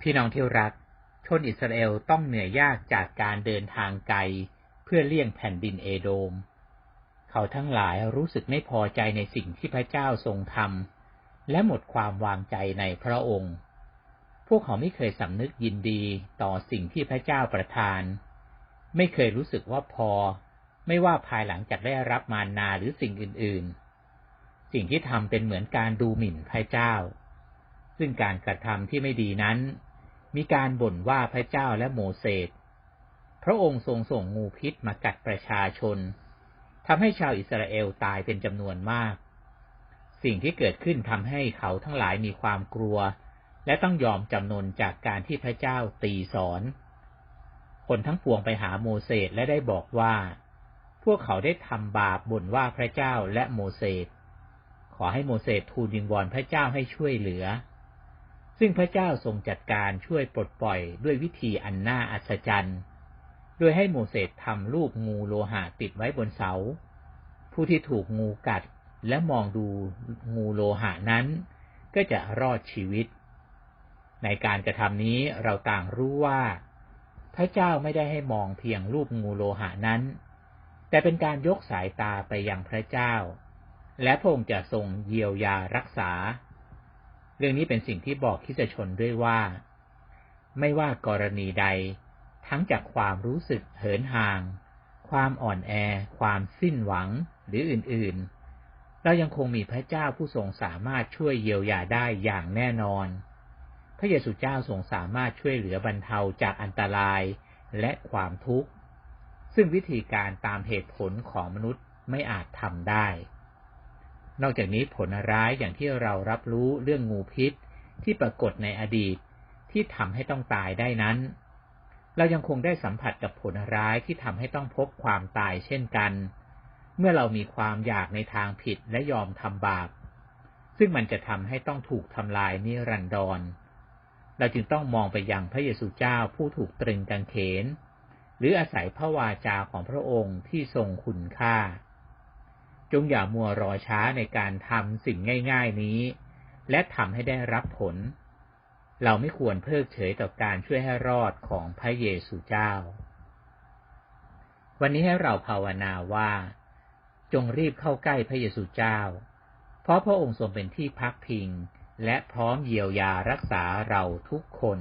พี่น้องที่รัก ชนอิสราเอลต้องเหนื่อยยากจากการเดินทางไกล เพื่อเลี่ยงแผ่นดินเอโดม เขาทั้งหลายรู้สึกไม่พอใจในสิ่งที่พระเจ้าทรงทำและหมดความวางใจในพระองค์ พวกเขาไม่เคยสำนึกยินดีต่อสิ่งที่พระเจ้าประทาน ไม่เคยรู้สึกว่าพอ ไม่ว่าภายหลังจากได้รับมารนาหรือสิ่งอื่น ๆ สิ่งที่ทำเป็นเหมือนการดูหมิ่นพระเจ้า ซึ่งการกระทำที่ไม่ดีนั้น มีการบ่นว่าพระเจ้าและโมเสส พระองค์ทรงส่งงูพิษมากัดประชาชนทำให้ชาวอิสราเอลตายเป็นจำนวนมาก สิ่งที่เกิดขึ้นทำให้เขาทั้งหลายมีความกลัว และต้องยอมจำนนจากการที่พระเจ้าตีสอน คนทั้งปวงไปหาโมเสสและได้บอกว่า พวกเขาได้ทำบาปบ่นว่าพระเจ้าและโมเสส ขอให้โมเสสทูลวิงวอนพระเจ้าให้ช่วยเหลือ ซึ่งพระเจ้าทรงจัดการช่วยปลดปล่อยด้วยวิธีอันน่าอัศจรรย์ โดยให้โมเสสทำรูปงูโลหะติดไว้บนเสา ผู้ที่ถูกงูกัดและมองดูงูโลหะนั้น ก็จะรอดชีวิต ในการกระทำนี้เราต่างรู้ว่า พระเจ้าไม่ได้ให้มองเพียงรูปงูโลหะนั้น แต่เป็นการยกสายตาไปยังพระเจ้า และพระองค์จะทรงเยียวยารักษา เรื่องนี้เป็นสิ่งที่บอกคิสชนด้วยว่า ไม่ว่ากรณีใด ทั้งจากความรู้สึกเหินห่าง ความอ่อนแอ ความสิ้นหวังหรืออื่นๆ เรายังคงมีพระเจ้าผู้ทรงสามารถช่วยเยียวยาได้อย่างแน่นอน พระเยซูเจ้าทรงสามารถช่วยเหลือบรรเทาจากอันตรายและความทุกข์ ซึ่งวิธีการตามเหตุผลของมนุษย์ไม่อาจทำได้ นอกจากนี้ผลร้ายอย่างที่เรารับรู้เรื่องงูพิษที่ปรากฏในอดีตที่ทำให้ต้องตายได้นั้น เรายังคงได้สัมผัสกับผลร้ายที่ทำให้ต้องพบความตายเช่นกัน เมื่อเรามีความอยากในทางผิดและยอมทำบาป ซึ่งมันจะทำให้ต้องถูกทำลายนิรันดร เราจึงต้องมองไปยังพระเยซูเจ้าผู้ถูกตรึงกางเขน หรืออาศัยพระวาจาของพระองค์ที่ทรงคุณค่า จงอย่ามัวรอช้าในการทำสิ่งง่าย ๆนี้ และทำให้ได้รับผล เราไม่ควรเพิกเฉยต่อการช่วยให้รอดของพระเยซูเจ้า วันนี้ให้เราภาวนาว่า จงรีบเข้าใกล้พระเยซูเจ้า เพราะพระองค์ทรงเป็นที่พักพิง และพร้อมเยียวยารักษาเราทุกคน